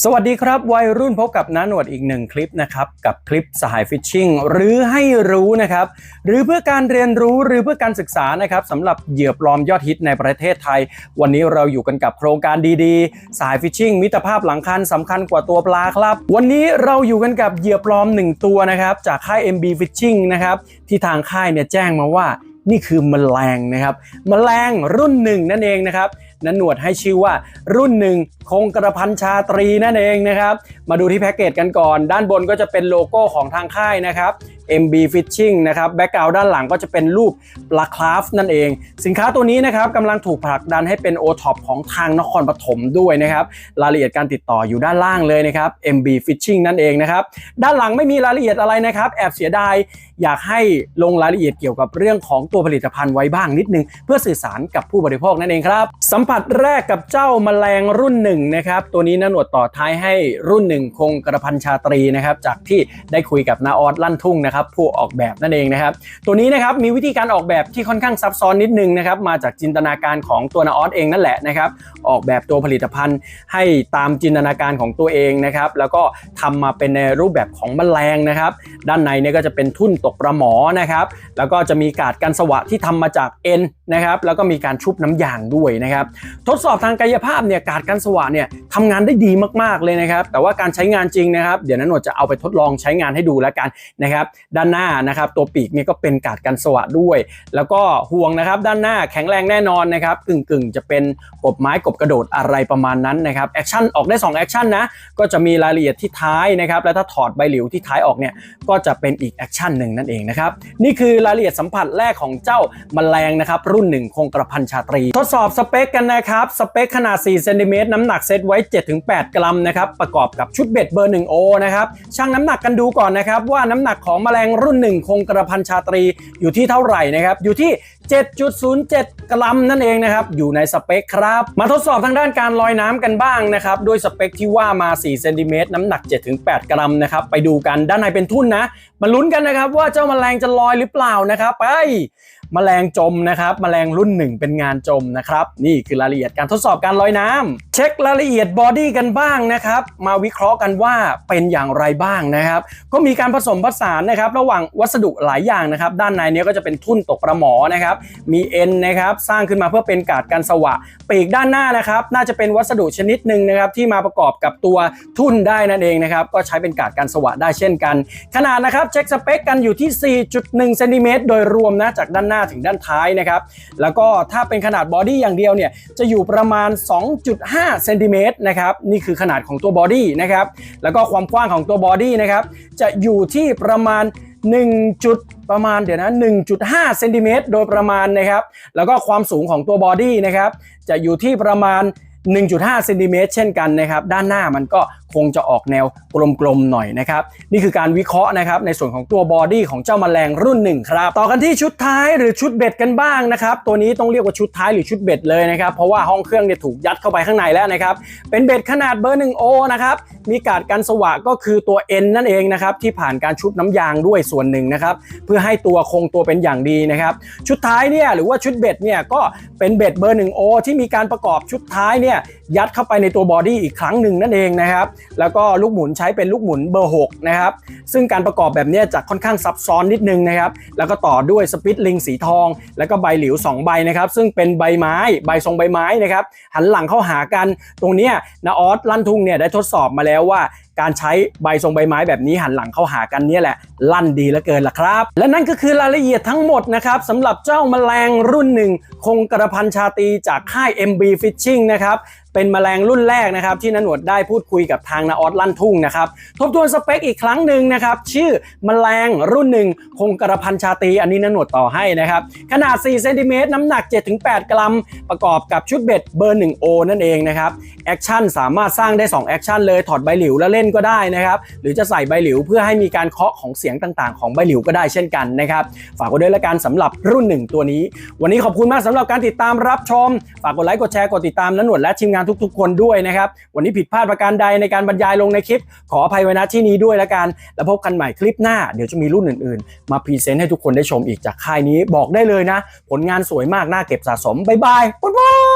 สวัสดีครับ วัยรุ่นพบกับน้าหนวดอีกหนึ่งคลิปนะครับ กับคลิปสหายฟิชชิงหรือให้รู้นะครับ หรือเพื่อการเรียนรู้หรือเพื่อการศึกษานะครับสำหรับเหยื่อปลอมยอดฮิตในประเทศไทย วันนี้เราอยู่กันกับโครงการดีๆ สหายฟิชชิงมิตรภาพหลังคันสำคัญกว่าตัวปลาครับ วันนี้เราอยู่กันกับเหยื่อปลอมหนึ่งตัวนะครับจากค่าย MB Fishing นะครับที่ทางค่ายเนี่ยแจ้งมาว่านี่คือแมลงนะครับแมลงรุ่นหนึ่งนั่นเองนะครับ นันหนวดให้ชื่อว่ารุ่นหนึ่งคงกระพันชาตรีนั่นเองนะครับ มาดูที่แพ็กเกจกันก่อน ด้านบนก็จะเป็นโลโก้ของทางค่ายนะครับ MB Fishing นะครับแบ็กกราวด้านหลังก็จะเป็นรูปปลาคราฟนั่นเอง สินค้าตัวนี้นะครับกำลังถูกผลักดันให้เป็น o t o p ของทางนครปฐมด้วยนะครับรายละเอียดการติดต่ออยู่ด้านล่างเลยนะครับ MB Fishing นั่นเองนะครับด้านหลังไม่มีรายละเอียดอะไรนะครับ แอบเสียดายอยากให้ลงรายละเอียดเกี่ยวกับเรื่องของตัวผลิตภัณฑ์ไว้บ้างนิดนึง เพื่อสื่อสารกับผู้บริโภคนั่นเองครับ สัมผัสแรกกับเจ้าแมลงรุ่นหนึ่งนะครับ ตัวนี้นะหนวดต่อท้ายให้รุ่นหนึ่งคงกระพันชาตรีนะครับ จากที่ได้คุยกับนาออสลั่นทุ่งนะครับผู้ออกแบบนั่นเองนะครับ ตัวนี้นะครับมีวิธีการออกแบบที่ค่อนข้างซับซ้อนนิดนึงนะครับมาจากจินตนาการของตัวนาออสเองนั่นแหละนะครับออกแบบตัวผลิตภัณฑ์ให้ตามจินตนาการของตัวเองนะครับแล้วก็ทำมาเป็นในรูปแบบของแมลงนะครับด้านในเนี่ยก็จะเป็นทุ่นตกประหมอนะครับแล้วก็จะมีกาดกันสวะที่ทำมาจากเอ็นนะครับแล้วก็มีการชุบน้ำยางด้วยนะครับทดสอบทางกายภาพเนี่ยกาดกันสวะเนี่ยทำงานได้ดีมากๆเลยนะครับแต่ว่าการใช้งานจริงนะครับ เดี๋ยวนั้นหนวดจะเอาไปทดลองใช้งานให้ดูแล้วกันนะครับด้านหน้านะครับ ตัวปีกเนี่ยก็เป็นกาดกันสวะด้วย แล้วก็ห่วงนะครับด้านหน้าแข็งแรงแน่นอนนะครับกึ่งๆจะเป็นกบไม้กบกระโดดอะไรประมาณนั้นนะครับแอคชั่นออกได้2แอคชั่นนะก็จะมีรายละเอียดที่ท้ายนะครับแล้วถ้าถอดใบหลิวที่ท้ายออกเนี่ยก็จะเป็นอีกแอคชั่นหนึ่งนั่นเองนะครับนี่คือรายละเอียดสัมผัสแรกของเจ้าแมลงนะครับรุ่นหนึ่งคงกระพันชาตรี ทดสอบสเปคกันนะครับสเปคขนาด4เซนติเมตรน้ำหนักเซตไว้ 7-8 กรัมนะครับประกอบกับชุดเบ็ดเบอร์1โอนะครับชั่งน้ำหนักกันดูก่อนนะครับว่าน้ำหนักของแมลงรุ่นหนึ่งคงกระพันชาตรีอยู่ที่เท่าไหร่นะครับ อยู่ที่ 7.07 กรัมนั่นเองนะครับ อยู่ในสเปคครับ มาทดสอบทางด้านการลอยน้ำกันบ้างนะครับ ด้วยสเปคที่ว่ามา 4 เซนติเมตรน้ำหนัก 7-8 กรัมนะครับ ไปดูกันด้านในเป็นทุ่นนะ มาลุ้นกันนะครับว่าเจ้าแมลงจะลอยหรือเปล่านะครับ ไป แมลงจมนะครับแมลงรุ่นหนึ่งเป็นงานจมนะครับ นี่คือรายละเอียดการทดสอบการลอยน้ำเช็ครายละเอียดบอดี้กันบ้างนะครับมาวิเคราะห์กันว่าเป็นอย่างไรบ้างนะครับ ก็มีการผสมผสานนะครับ ระหว่างวัสดุหลายอย่างนะครับ ด้านในเนี้ก็จะเป็นทุ่นตกประหมอนะครับ มีเอ็นนะครับสร้างขึ้นมาเพื่อเป็นกาดกันสวะปีกด้านหน้านะครับน่าจะเป็นวัสดุชนิดหนึ่งนะครับที่มาประกอบกับตัวทุ่นได้นั่นเองนะครับก็ใช้เป็นกาดกันสวะได้เช่นกัน ขนาดนะครับเช็คสเปคกันอยู่ที่ 4.1เซนติเมตรโดยรวมนะจากด้านหน้าถึงด้านท้ายนะครับ แล้วก็ถ้าเป็นขนาดบอดี้อย่างเดียวเนี่ยจะอยู่ประมาณ 2.5เซนติเมตรนะครับนี่คือขนาดของตัวบอดี้นะครับแล้วก็ความกว้างของตัวบอดี้นะครับจะอยู่ที่ประมาณ1จุดประมาณเดี๋ยวนะ1.5เซนติเมตรโดยประมาณนะครับ แล้วก็ความสูงของตัวบอดี้นะครับ จะอยู่ที่ประมาณ 1.5เซนติเมตรเช่นกันนะครับ ด้านหน้ามันก็ คงจะออกแนวกลมๆหน่อยนะครับนี่คือการวิเคราะห์นะครับในส่วนของตัวบอดี้ของเจ้าแมลงรุ่นหนึ่งครับต่อกันที่ชุดท้ายหรือชุดเบ็ดกันบ้างนะครับตัวนี้ต้องเรียกว่าชุดท้ายหรือชุดเบ็ดเลยนะครับเพราะว่าห้องเครื่องเนี่ยถูกยัดเข้าไปข้างในแล้วนะครับเป็นเบ็ดขนาดเบอร์1โอนะครับมีกาดกันสวะก็คือตัว N นั่นเองนะครับที่ผ่านการชุบน้ำยางด้วยส่วนหนึ่งนะครับเพื่อให้ตัวคงตัวเป็นอย่างดีนะครับชุดท้ายเนี่ยหรือว่าชุดเบ็ดเนี่ยก็เป็นเบ็ดเบอร์1โอที่มีการประกอบชุดท้ายเนี่ยยัดเข้าไปในตัวบอดี้อีกครั้งหนึ่งนั่นเองนะครับแล้วก็ลูกหมุนใช้เป็นลูกหมุนเบอร์6นะครับซึ่งการประกอบแบบนี้จะค่อนข้างซับซ้อนนิดนึงนะครับแล้วก็ต่อด้วยสปิตลิงสีทอง แล้วก็ใบหลิว 2 ใบนะครับซึ่งเป็นใบไม้ใบทรงใบไม้นะครับหันหลังเข้าหากันตรงนี้นาออสลั่นทุ่งเนี่ยได้ทดสอบมาแล้วว่าการใช้ใบทรงใบไม้แบบนี้หันหลังเข้าหากันเนี่ยแหละ ลั่นดีเหลือเกินล่ะครับ และนั่นก็คือรายละเอียดทั้งหมดนะครับสำหรับเจ้าแมลงรุ่นหนึ่งคงกระพันชาตีจากค่าย MB Fishing นะครับเป็นแมลงรุ่นแรกนะครับที่นันหนวดได้พูดคุยกับทางนาออสลั่นทุ่งนะครับทบทวนสเปคอีกครั้งหนึ่งนะครับชื่อแมลงรุ่นหนึ่งคงกระพันชาตีอันนี้นันหนวดต่อให้นะครับขนาด4เซนติเมตรน้ำหนัก 7-8 กรัม ประกอบกับชุดเบ็ดเบอร์ 1O นั่นเองนะครับแอคชั่นสามารถสร้างได้2แอคชั่นเลยถอดใบหลิวแล้วเล่นก็ได้นะครับ หรือจะใส่ใบหลิวเพื่อให้มีการเคาะของเสียงต่างๆ ของใบหลิวก็ได้เช่นกันนะครับ ฝากไว้ด้วยละกันสำหรับรุ่นหนึ่งตัวนี้ วันนี้ขอบคุณมากสำหรับการติดตามรับชม ฝากกดไลค์กดแชร์กดติดตามนันหนวดและทีมงานทุก ๆ คนด้วยนะครับ วันนี้ผิดพลาดประการใดในการบรรยายลงในคลิป ขออภัยไว้ณที่นี้ด้วยละกัน แล้วพบกันใหม่คลิปหน้า เดี๋ยวจะมีรุ่นอื่นๆ มาพรีเซนต์ให้ทุกคนได้ชมอีกจากค่ายนี้บอกได้เลยนะ ผลงานสวยมากน่าเก็บสะสมบ๊ายบายบ๊ายบาย